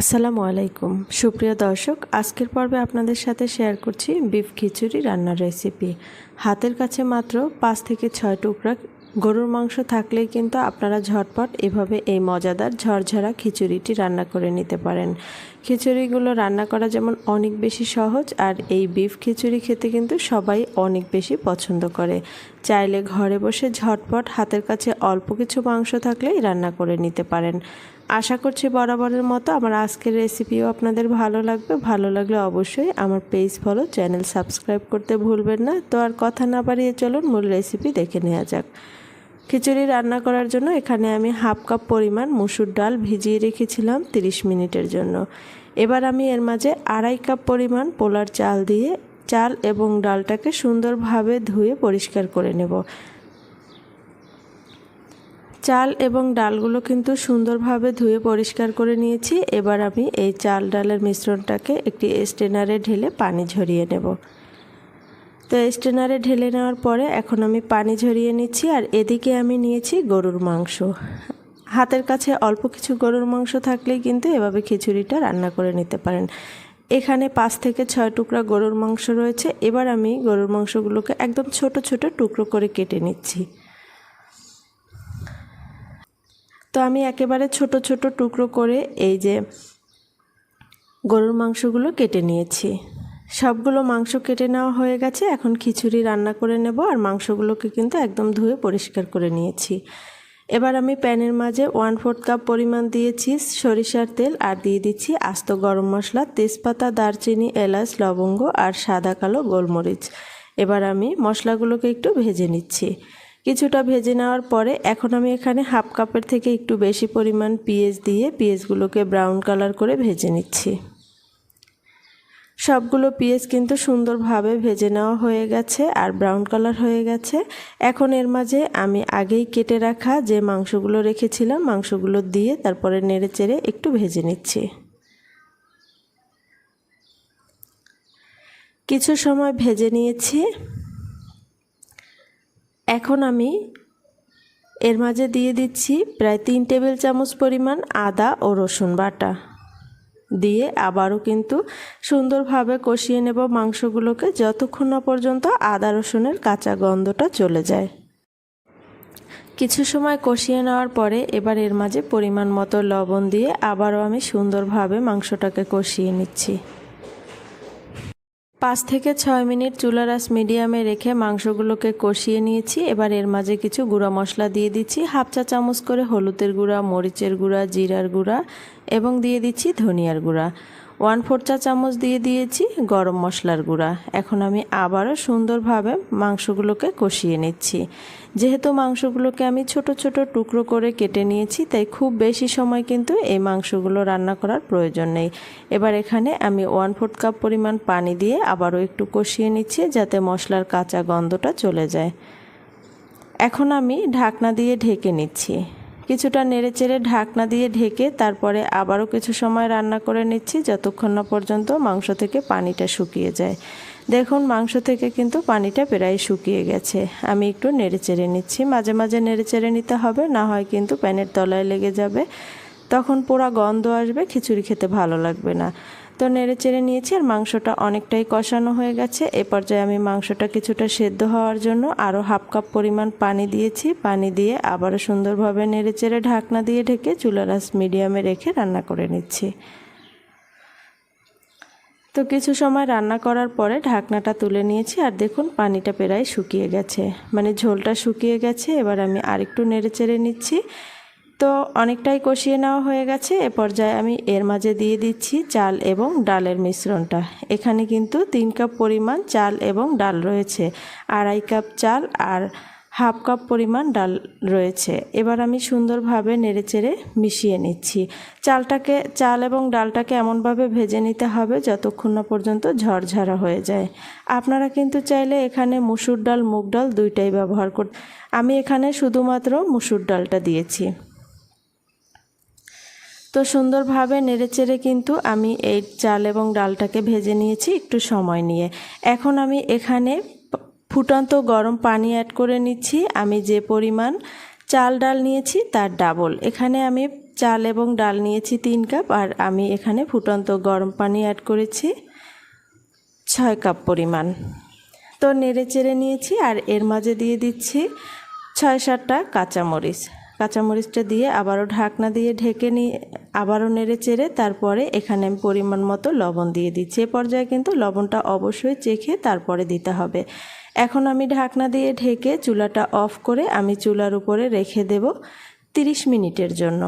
আসসালামু আলাইকুম। সুপ্রিয় দর্শক, আজকের পর্বে আপনাদের সাথে শেয়ার করছি বিফ খিচুড়ি রান্নার রেসিপি হাতের কাছে মাত্র পাঁচ থেকে ছয় টুকরা গরুর মাংস থাকলেই কিন্তু আপনারা ঝটপট এভাবে এই মজাদার ঝরঝরা খিচুড়িটি রান্না করে নিতে পারেন। খিচুড়িগুলো রান্না করা যেমন অনেক বেশি সহজ, আর এই বিফ খিচুড়ি খেতে কিন্তু সবাই অনেক বেশি পছন্দ করে। চাইলে ঘরে বসে ঝটপট হাতের কাছে অল্প কিছু মাংস থাকলেই রান্না করে নিতে পারেন। আশা করছি বরাবরের মতো আমার আজকের রেসিপিও আপনাদের ভালো লাগবে। ভালো লাগলে অবশ্যই আমার পেজ ফলো চ্যানেল সাবস্ক্রাইব করতে ভুলবেন না। তো আর কথা না বাড়িয়ে চলুন, মূল রেসিপি দেখে নেওয়া যাক। খিচুড়ি রান্না করার জন্য এখানে আমি হাফ কাপ পরিমাণ মুসুর ডাল ভিজিয়ে রেখেছিলাম 30 মিনিটের জন্য। এবার আমি এর মাঝে আড়াই কাপ পরিমাণ পোলার চাল দিয়ে, চাল এবং ডালটাকে সুন্দরভাবে ধুয়ে পরিষ্কার করে নেব। চাল এবং ডালগুলো কিন্তু সুন্দরভাবে ধুয়ে পরিষ্কার করে নিয়েছি। এবার আমি এই চাল ডালের মিশ্রণটাকে একটি স্টেনারে ঢেলে পানি ঝরিয়ে নেব। তো স্টেনারে ঢেলে নেওয়ার পরে এখন আমি পানি ঝরিয়ে নিচ্ছি আর এদিকে আমি নিয়েছি গরুর মাংস। হাতের কাছে অল্প কিছু গরুর মাংস থাকলেই কিন্তু এভাবে খিচুড়িটা রান্না করে নিতে পারেন। এখানে পাঁচ থেকে ছয় টুকরা গরুর মাংস রয়েছে। এবার আমি গরুর মাংসগুলোকে একদম ছোট ছোট টুকরো করে কেটে নিচ্ছি। তো আমি একেবারে ছোট ছোট টুকরো করে এই যে গরুর মাংসগুলো কেটে নিয়েছি। সবগুলো মাংস কেটে নেওয়া হয়ে গেছে। এখন খিচুড়ি রান্না করে নেব আর মাংসগুলোকে কিন্তু একদম ধুয়ে পরিষ্কার করে নিয়েছি। এবার আমি প্যানের মাঝে ওয়ান ফোর্থ কাপ পরিমাণ দিয়েছি সরিষার তেল আর দিয়ে দিচ্ছি আস্ত গরম মশলা, তেজপাতা, দারচিনি, এলাচ, লবঙ্গ আর সাদা কালো গোলমরিচ। এবার আমি মশলাগুলোকে একটু ভেজে নিচ্ছি। কিছুটা ভেজে নেওয়ার পরে এখন আমি এখানে হাফ কাপের থেকে একটু বেশি পরিমাণ পেঁয়াজ দিয়ে পেঁয়াজগুলোকে ব্রাউন কালার করে ভেজে নিচ্ছি। সবগুলো পেঁয়াজ কিন্তু সুন্দরভাবে ভেজে নেওয়া হয়ে গেছে আর ব্রাউন কালার হয়ে গেছে। এখন এর মাঝে আমি আগেই কেটে রাখা যে মাংসগুলো রেখেছিলাম, মাংসগুলো দিয়ে তারপরে নেড়ে চেড়ে একটু ভেজে নিচ্ছি। কিছু সময় ভেজে নিয়েছি। এখন আমি এর মাঝে দিয়ে দিচ্ছি প্রায় তিন টেবিল চামচ পরিমাণ আদা ও রসুন বাটা। দিয়ে আবারও কিন্তু সুন্দরভাবে কষিয়ে নেব মাংসগুলোকে যতক্ষণ না পর্যন্ত আদা রসুনের কাঁচা গন্ধটা চলে যায়। কিছু সময় কষিয়ে নেওয়ার পরে এবার এর মাঝে পরিমাণ মতো লবণ দিয়ে আবারও আমি সুন্দরভাবে মাংসটাকে কষিয়ে নিচ্ছি। পাঁচ থেকে ছয় মিনিট চুলা রাস মিডিয়ামে রেখে মাংসগুলোকে কষিয়ে নিয়েছি। এবার এর মাঝে কিছু গুঁড়া মশলা দিয়ে দিচ্ছি। হাফ চা চামচ করে হলুদের গুঁড়া, মরিচের গুঁড়া, জিরার গুঁড়া এবং দিয়ে দিচ্ছি ধনিয়ার গুঁড়া। ওয়ান ফোর চা চামচ দিয়ে দিয়েছি গরম মশলার গুঁড়া। এখন আমি আবারও সুন্দরভাবে মাংসগুলোকে কষিয়ে নিচ্ছি। যেহেতু মাংসগুলোকে আমি ছোট ছোট টুকরো করে কেটে নিয়েছি, তাই খুব বেশি সময় কিন্তু এই মাংসগুলো রান্না করার প্রয়োজন নেই। এবার এখানে আমি ওয়ান ফোর্থ কাপ পরিমাণ পানি দিয়ে আবারও একটু কষিয়ে নিচ্ছি যাতে মশলার কাঁচা গন্ধটা চলে যায়। এখন আমি ঢাকনা দিয়ে ঢেকে নিচ্ছি। কিছুটা নেড়েচেড়ে ঢাকনা দিয়ে ঢেকে তারপরে আবারও কিছু সময় রান্না করে নিচ্ছি, যতক্ষণ না পর্যন্ত মাংস থেকে পানিটা শুকিয়ে যায়। দেখুন, মাংস থেকে কিন্তু পানিটা প্রায় শুকিয়ে গেছে। আমি একটু নেড়েচেড়ে নিচ্ছি। মাঝে মাঝে নেড়েচেড়ে নিতে হবে, না হয় কিন্তু প্যানের তলায় লেগে যাবে। তখন পোড়া গন্ধ আসবে, খিচুড়ি খেতে ভালো লাগবে না। তো নেড়ে চেড়ে নিয়েছি আর মাংসটা অনেকটাই কষানো হয়ে গেছে। এ পর্যায়ে আমি মাংসটা কিছুটা সেদ্ধ হওয়ার জন্য আরও হাফ কাপ পরিমাণ পানি দিয়েছি। পানি দিয়ে আবারও সুন্দরভাবে নেড়ে চেড়ে ঢাকনা দিয়ে ঢেকে চুলার আস মিডিয়ামে রেখে রান্না করে নিচ্ছি। তো কিছু সময় রান্না করার পরে ঢাকনাটা তুলে নিয়েছি আর দেখুন পানিটা প্রায় শুকিয়ে গেছে। মানে ঝোলটা শুকিয়ে গেছে, এবার আমি আরেকটু নেড়ে চেড়ে নিচ্ছি। তো অনেকটাই কষিয়ে নেওয়া হয়ে গেছে। এ পর্যায়ে আমি এর মাঝে দিয়ে দিচ্ছি চাল এবং ডালের মিশ্রণটা। এখানে কিন্তু তিন কাপ পরিমাণ চাল এবং ডাল রয়েছে, আড়াই কাপ চাল আর হাফ কাপ পরিমাণ ডাল রয়েছে। এবার আমি সুন্দরভাবে নেড়েচেড়ে মিশিয়ে নিচ্ছি। চালটাকে, চাল এবং ডালটাকে এমনভাবে ভেজে নিতে হবে যতক্ষণ না পর্যন্ত ঝরঝরা হয়ে যায়। আপনারা কিন্তু চাইলে এখানে মুসুর ডাল, মুগ ডাল দুইটাই ব্যবহার কর আমি এখানে শুধুমাত্র মুসুর ডালটা দিয়েছি। তো সুন্দরভাবে নেড়েচেড়ে কিন্তু আমি এই চাল এবং ডালটাকে ভেজে নিয়েছি একটু সময় নিয়ে। এখন আমি এখানে ফুটন্ত গরম পানি অ্যাড করে নিচ্ছি। আমি যে পরিমাণ চাল ডাল নিয়েছি তার ডাবল এখানে আমি চাল এবং ডাল নিয়েছি তিন কাপ আর আমি এখানে ফুটন্ত গরম পানি অ্যাড করেছি ছয় কাপ পরিমাণ। তো নেড়ে চেড়ে নিয়েছি আর এর মাঝে দিয়ে দিচ্ছি ছয় সাতটা কাঁচামরিচ। কাঁচামরিচটা দিয়ে আবারও ঢাকনা দিয়ে ঢেকে নিয়ে আবারও নেড়ে চেড়ে তারপরে এখানে পরিমাণ মতো লবণ দিয়ে দিচ্ছি। এ পর্যায়ে কিন্তু লবণটা অবশ্যই চেখে তারপরে দিতে হবে। এখন আমি ঢাকনা দিয়ে ঢেকে চুলাটা অফ করে আমি চুলার উপরে রেখে দেব তিরিশ মিনিটের জন্য।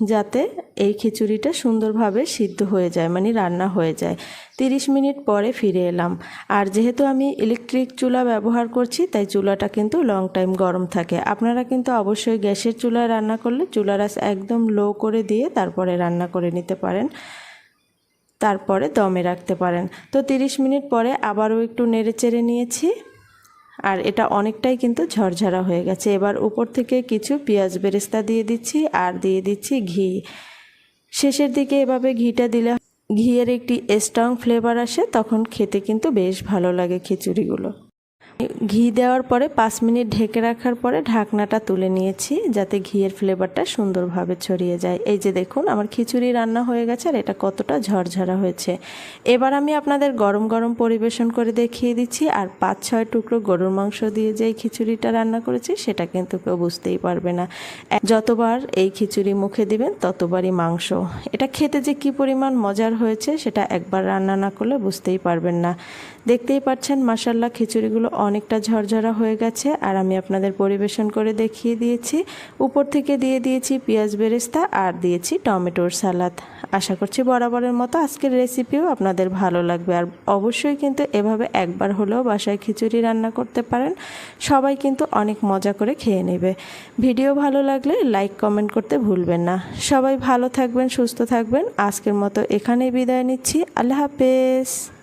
যাতে এই খিচুড়িটা সুন্দরভাবে সিদ্ধ হয়ে যায় মানে রান্না হয়ে যায়। তিরিশ মিনিট পরে ফিরে এলাম। আর যেহেতু আমি ইলেকট্রিক চুলা ব্যবহার করছি, তাই চুলাটা কিন্তু লং টাইম গরম থাকে। আপনারা কিন্তু অবশ্যই গ্যাসের চুলায় রান্না করলে চুলার আঁচ একদম লো করে দিয়ে তারপরে রান্না করে নিতে পারেন। তারপরে দমে রাখতে পারেন। তো তিরিশ মিনিট পরে আবারও একটু নেড়ে চেড়ে নিয়েছি। আর এটা অনেকটাই কিন্তু ঝরঝরা হয়ে গেছে। এবার উপর থেকে কিছু পেঁয়াজ বেরেস্তা দিয়ে দিচ্ছি আর দিয়ে দিচ্ছি ঘি। শেষের দিকে এভাবে ঘিটা দিলে ঘিয়ের একটি স্ট্রং ফ্লেভার আসে, তখন খেতে কিন্তু বেশ ভালো লাগে খিচুড়িগুলো। ঘি দেওয়ার পরে পাঁচ মিনিট ঢেকে রাখার পরে ঢাকনাটা তুলে নিয়েছি, যাতে ঘিয়ের ফ্লেভারটা সুন্দরভাবে ছড়িয়ে যায়। এই যে দেখুন, আমার খিচুড়ি রান্না হয়ে গেছে আর এটা কতটা ঝরঝরা হয়েছে। এবার আমি আপনাদের গরম গরম পরিবেশন করে দেখিয়ে দিচ্ছি আর পাঁচ ছয় টুকরো গরুর মাংস দিয়ে যে খিচুড়িটা রান্না করেছি, সেটা কিন্তু কেউ বুঝতেই পারবে না। যতবার এই খিচুড়ি মুখে দিবেন, ততবারই মাংস। এটা খেতে যে কি পরিমাণ মজার হয়েছে, সেটা একবার রান্না না করলে বুঝতেই পারবেন না। দেখতেই পাচ্ছেন মাসাল্লাহ খিচুড়িগুলো অনেকটা ঝরঝরা হয়ে গেছে। আর আমি আপনাদের পরিবেশন করে দেখিয়ে দিয়েছি। উপর থেকে দিয়ে দিয়েছি পেঁয়াজ বেরেস্তা আর দিয়েছি টমেটোর সালাদ। আশা করছি বরাবরের মতো আজকের রেসিপিও আপনাদের ভালো লাগবে। আর অবশ্যই কিন্তু এভাবে একবার হলেও বাসায় খিচুড়ি রান্না করতে পারেন। সবাই কিন্তু অনেক মজা করে খেয়ে নেবে। ভিডিও ভালো লাগলে লাইক, কমেন্ট করতে ভুলবেন না। সবাই ভালো থাকবেন, সুস্থ থাকবেন। আজকের মতো এখানেই বিদায় নিচ্ছি। আল্লাহ হাফেজ।